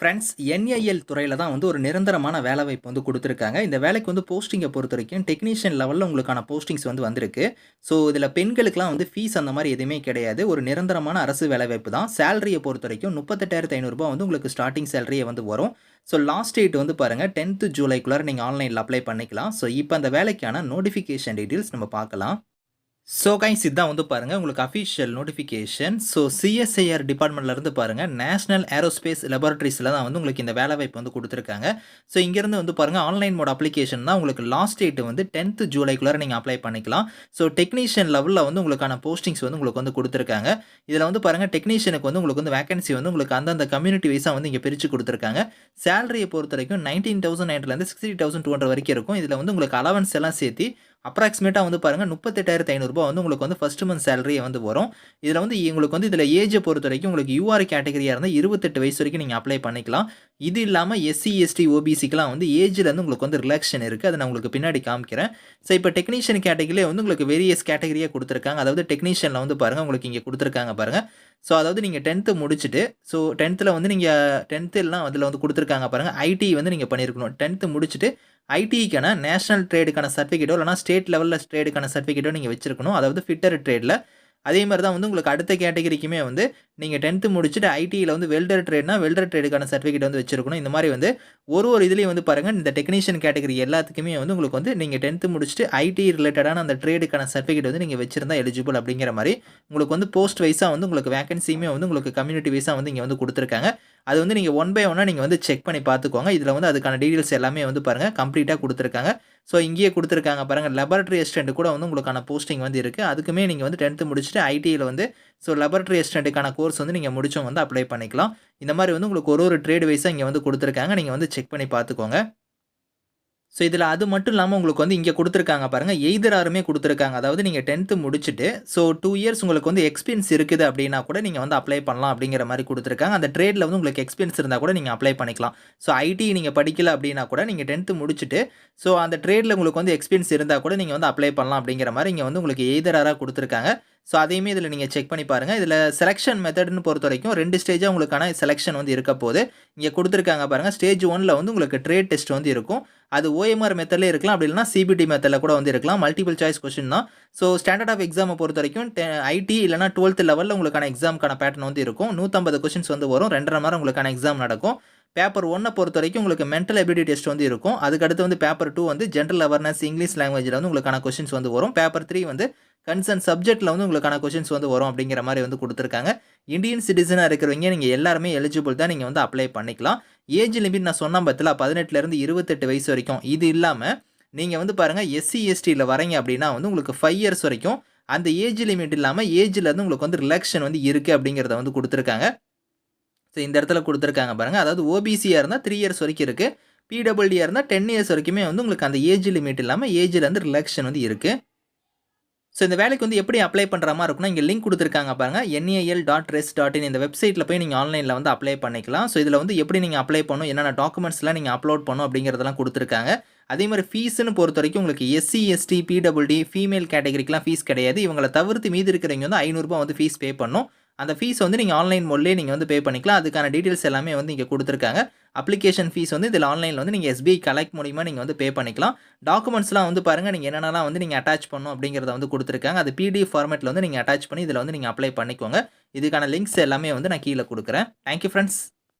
Friends NIL துறையில் தான் வந்து ஒரு நிரந்தரமான வேலைவாய்ப்பு வந்து கொடுத்துருக்காங்க இந்த வேலைக்கு வந்து போஸ்டிங்கை பொறுத்த வரைக்கும் டெக்னீஷியன் லெவலில் உங்களுக்கான போஸ்டிங்ஸ் வந்து வந்திருக்கு. ஸோ, இதில் பெண்களுக்குலாம் வந்து ஃபீஸ் அந்த மாதிரி எதுவுமே கிடையாது. ஒரு நிரந்தரமான அரசு வேலைவாய்ப்பு தான். சேலரிய பொறுத்தவரைக்கும் ரூ. 38,500 வந்து உங்களுக்கு ஸ்டார்டிங் சேலரியை வந்து வரும். ஸோ, லாஸ்ட் டேட் வந்து பாருங்கள் டென்த்து ஜூலைக்குள்ளே நீங்கள் ஆன்லைனில் அப்ளை பண்ணிக்கலாம். ஸோ, இப்போ அந்த வேலைக்கான நோட்டிஃபிகேஷன் டீட்டெயில்ஸ் நம்ம பார்க்கலாம். ஸோ கைஸ் இதான் வந்து பாருங்க உங்களுக்கு அஃபிஷியல் நோட்டிஃபிகேஷன். ஸோ, சிஎஸ்ஐஆர் டிபார்ட்மெண்ட்லேருந்து பாருங்கள் பாருங்க நேஷனல் ஏரோஸ்பேஸ் லெபார்ட்ரிஸில் தான் வந்து உங்களுக்கு இந்த வேலை வாய்ப்பு வந்து கொடுத்துருக்காங்க ஸோ, இங்கேருந்து வந்து பாருங்கள் ஆன்லைன் மோட் அப்ளிகேஷன் தான் உங்களுக்கு லாஸ்ட் டேட் வந்து டென்த் ஜூலைக்குள்ளே நீங்கள் அப்ளை பண்ணிக்கலாம். ஸோ, டெக்னீஷியன் லெவலில் வந்து உங்களுக்கான போஸ்டிங்ஸ் வந்து உங்களுக்கு வந்து கொடுத்துருக்காங்க இதில் வந்து பாருங்க டெக்னீஷியனுக்கு வந்து உங்களுக்கு வந்து வேகன்சி வந்து உங்களுக்கு அந்தந்த கம்யூனிட்டி வைஸாக வந்து இங்கே பிரித்து கொடுத்துருக்காங்க சேலரியை பொறுத்த வரைக்கும் நைன்டீன் தௌசண்ட் நைன்லேருந்து சிக்ஸ்டி தௌசண்ட் டூ ஹண்ட்ரட் வரைக்கும் இருக்கும். இதில் வந்து உங்களுக்கு அலவன்ஸ் எல்லாம் சேர்த்து அப்ராக்சிமேட்டாக வந்து பாருங்கள் முப்பத்தெட்டாயிரத்து ஐநூறுரூபா வந்து உங்களுக்கு வந்து ஃபஸ்ட்டு மந்த் சேலரியே வந்து வரும். இதில் வந்து உங்களுக்கு வந்து இதில் ஏஜை பொறுத்த வரைக்கும் உங்களுக்கு யூஆர் கேட்டகரியாக இருந்தால் இருபத்தெட்டு வயசு வரைக்கும் நீங்கள் அப்ளை பண்ணிக்கலாம். இது இல்லாமல் எஸ்சி, எஸ்டி, ஓபிசிக்கெலாம் வந்து ஏஜ்லேருந்து உங்களுக்கு வந்து ரிலாக்ஷன் இருக்குது அதை நான் உங்களுக்கு பின்னாடி காமிக்கிறேன். ஸோ, இப்போ டெக்னீஷியன் கேட்டகரியிலே வந்து உங்களுக்கு வேரியஸ் கேட்டகரியாக கொடுத்துருக்காங்க அதாவது டெக்னீஷியனில் வந்து பாருங்கள் உங்களுக்கு இங்கே கொடுத்துருக்காங்க பாருங்கள் ஸோ, அதாவது நீங்கள் டென்த்து முடிச்சுட்டு ஸோ 10த்ல வந்து நீங்க 10த் எல்லாம் வந்து கொடுத்துருக்காங்க பாருங்கள் ஐடி வந்து நீங்கள் பண்ணியிருக்கணும். 10த் முடிச்சுட்டு ஐடிக்கான நேஷனல் ட்ரேடுக்கான சர்டிஃபிகேட்டோ இல்லைனா ஸ்டேட் லெவலில் ட்ரேடுக்கான சர்டிஃபிகேட்டோ நீங்கள் வச்சிருக்கணும். அதாவது ஃபிட்டர் ட்ரேடில் அதே மாதிரி தான் வந்து உங்களுக்கு அடுத்த கேட்டகரிக்குமே வந்து நீங்கள் டென்த்து முடிச்சுட்டு ஐடியில் வந்து வெல்டர் ட்ரேட்னா வெல்டர் ட்ரேடுக்கான சர்டிஃபிகேட் வந்து வச்சிருக்கணும். இந்த மாதிரி வந்து ஒரு ஒரு இதுலேயும் வந்து பாருங்கள் இந்த டெக்னீஷியன் கேட்டகரி எல்லாத்துக்குமே வந்து உங்களுக்கு வந்து நீங்கள் டென்த்து முடிச்சுட்டு ஐடி ரிலேட்டடான அந்த ட்ரேடுக்கான சர்டிஃபிகேட் வந்து நீங்கள் வச்சிருந்தா எலிஜிபிள் அப்படிங்கிற மாதிரி உங்களுக்கு வந்து போஸ்ட் வைஸாக வந்து உங்களுக்கு வேகன்சியுமே வந்து உங்களுக்கு கம்யூனிட்டி வைஸாக வந்து இங்கே வந்து கொடுத்துருக்காங்க அது வந்து நீங்கள் ஒன் பை ஒன்னாக நீங்கள் வந்து செக் பண்ணி பார்த்துக்கோங்க. இதில் வந்து அதுக்கான டீட்டெயில்ஸ் எல்லாமே வந்து பாருங்க கம்ப்ளீட்டாக கொடுத்துருக்காங்க ஸோ, இங்கேயே கொடுத்துருக்காங்க பாருங்க லெபரட்டரி அசிஸ்டன்ட் கூட வந்து உங்களுக்கான போஸ்டிங் வந்து இருக்குது அதுக்குமே நீங்கள் வந்து 10த் முடிச்சுட்டு ஐடியில் வந்து ஸோ, லெபரட்டரி அசிஸ்டன்ட்க்கான கோர்ஸ் வந்து நீங்கள் முடிச்சவங்க வந்து அப்ளை பண்ணிக்கலாம். இந்த மாதிரி வந்து உங்களுக்கு ஒரு ஒரு ட்ரேட் வைஸாக இங்கே வந்து கொடுத்துருக்காங்க நீங்கள் வந்து செக் பண்ணி பார்த்துக்கோங்க. ஸோ, இதில் அது மட்டும் இல்லாமல் உங்களுக்கு வந்து இங்கே கொடுத்துருக்காங்க பாருங்கள் எய்தர் கொடுத்துருக்காங்க. அதாவது நீங்கள் டென்த்து முடிச்சுட்டு ஸோ டூ இயர்ஸ் உங்களுக்கு வந்து எக்ஸ்பீரியன்ஸ் இருக்குது அப்படின்னா கூட நீங்கள் வந்து அப்ளை பண்ணலாம் அப்படிங்கிற மாதிரி கொடுத்துருக்காங்க. அந்த ட்ரேடில் வந்து உங்களுக்கு எக்ஸ்பீரியன்ஸ் இருந்தால் கூட நீங்கள் அப்ளை பண்ணிக்கலாம். ஸோ, ஐடி நீங்கள் படிக்கல அப்படின்னா கூட நீங்கள் டென்த்து முடிச்சுட்டு ஸோ, அந்த ட்ரேடில் உங்களுக்கு வந்து எக்ஸ்பீரியன்ஸ் இருந்தால் கூட நீங்கள் வந்து அப்ளை பண்ணலாம் அப்படிங்கிற மாதிரி இங்கே வந்து உங்களுக்கு எய்தர் கொடுத்துருக்காங்க. ஸோ, அதையுமே இதில் நீங்கள் செக் பண்ணி பாருங்கள் இதில் செலெக்ஷன் மெத்தட்னு பொறுத்த வரைக்கும் ரெண்டு ஸ்டேஜாக உங்களுக்கான செலெக்ஷன் வந்து இருக்க போது. இங்கே கொடுத்துருக்காங்க பாருங்கள் ஸ்டேஜ் ஒனில் வந்து உங்களுக்கு ட்ரேட் டெஸ்ட் வந்து இருக்கும். அது ஓஎம்ஆர் மெத்தட்லேயே இருக்கலாம். அப்படி இல்லைனா சிபிடி மெத்தடில் கூட வந்து இருக்கலாம். மல்டிபிள் சாய்ஸ் கொஸ்டின் தான். ஸோ, ஸ்டாண்டர்ட் ஆஃப் எக்ஸாமை பொறுத்தவரைக்கும் டெ ஐடி இல்லைனா டுவெல்த் லெவலில் உங்களுக்கான எக்ஸாம்க்கான பேட்டர்ன் வந்து இருக்கும். 150 கொஸ்டின்ஸ் வந்து வரும். ரெண்டரை மரம் உங்களுக்கான எக்ஸாம் நடக்கும். பேப்பர் ஒன்னை பொறுத்த வரைக்கும் உங்களுக்கு மென்டல் எபிலிட்டி டெஸ்ட் வந்து இருக்கும். அதுக்கு அடுத்து வந்து பேப்பர் டூ வந்து ஜென்ரல் அவேர்னஸ் இங்கிலீஷ் லாங்குவேஜில் வந்து உங்களுக்கான கொஸ்டின்ஸ் வந்து வரும். பேப்பர் த்ரீ வந்து கன்சர்ன் சப்ஜெக்ட்டில் வந்து உங்களுக்கான கொஷின்ஸ் வந்து வரும் அப்படிங்கிற மாதிரி வந்து கொடுத்துருக்காங்க இந்தியன் சிட்டிசனாக இருக்கிறவங்க நீங்கள் எல்லாருமே எலிஜிபிள் தான். நீங்கள் வந்து அப்ளை பண்ணிக்கலாம். ஏஜ் லிமிட் நான் சொன்ன பத்தில் பதினெட்டுலேருந்து இருபத்தெட்டு வயசு வரைக்கும். இது இல்லாமல் நீங்கள் வந்து பாருங்கள் எஸ்சி, எஸ்டியில் வரீங்க அப்படின்னா வந்து உங்களுக்கு ஃபைவ் இயர்ஸ் வரைக்கும் அந்த ஏஜ் லிமிட் இல்லாமல் ஏஜ்லேருந்து உங்களுக்கு வந்து ரிலாக்ஷன் வந்து இருக்குது அப்படிங்கிறத வந்து கொடுத்துருக்காங்க ஸோ, இந்த இடத்துல கொடுத்துருக்காங்க பாருங்கள் அதாவது ஓபிசியாக இருந்தால் த்ரீ இயர்ஸ் வரைக்கும் இருக்குது பிடபிள்யூடியா இருந்தா 10 இயர்ஸ் வரைக்குமே வந்து உங்களுக்கு அந்த ஏஜ் லிமிட் இல்லாமல் ஏஜ்லேருந்து ரிலாக்ஷன் வந்து இருக்குது ஸோ, இந்த வேலைக்கு வந்து எப்படி அப்ளை பண்ணுற மாதிரி இருக்கும்னா, இங்கே லிங்க் குடுத்துருக்காங்க பாருங்க. இன் இந்த வெப்சைட்டில் போய் நீங்கள் ஆன்லைனில் வந்து அப்ளை பண்ணிக்கலாம். ஸோ, இதில் வந்து எப்படி நீங்கள் அப்ளை பண்ணணும், என்னென்ன டாக்குமெண்ட்ஸ்லாம் நீங்கள் அப்லோட் பண்ணணும் அப்படிங்கிறதெல்லாம் கொடுத்துருக்காங்க அதே மாரி ஃபீஸ்ன்னு பொறுத்தவரைக்கும் உங்களுக்கு எஸ்சி, எஸ்டி, பிடபிள்யூடி, ஃபீமேல் கேட்டகரிக்கெலாம் ஃபீஸ் கிடையாது. இவங்களை தவிர்த்து மீதி இருக்கிறவங்க வந்து ஐநூறுரூபா வந்து ஃபீஸ் பே பண்ணும் அந்த ஃபீஸ் வந்து நீங்கள் ஆன்லைன் மோட்லேயே நீங்கள் வந்து பே பண்ணிக்கலாம். அதுக்கான டீட்டெயில்ஸ் எல்லாமே வந்து இங்கே கொடுத்துருக்காங்க அப்ளிகேஷன் ஃபீஸ் வந்து இதில் ஆன்லைனில் வந்து நீங்கள் எஸ்பிஐ கலெக்ட் மூலியமாக நீங்கள் வந்து பே பண்ணிக்கலாம். டாக்குமெண்ட்ஸ்லாம் வந்து பாருங்கள் நீங்கள் என்னென்னலாம் வந்து நீங்கள் அட்டாச் பண்ணணும் அப்படிங்கிறத வந்து கொடுத்துருக்காங்க அது பிடிஎஃப் ஃபார்மேட்டில் வந்து நீங்கள் அட்டாச் பண்ணி இதில் வந்து நீங்கள் அப்ளை பண்ணிக்கோங்க. இதுக்கான லிங்க்ஸ் எல்லாமே வந்து நான் கீழே கொடுக்குறேன் தேங்க் யூ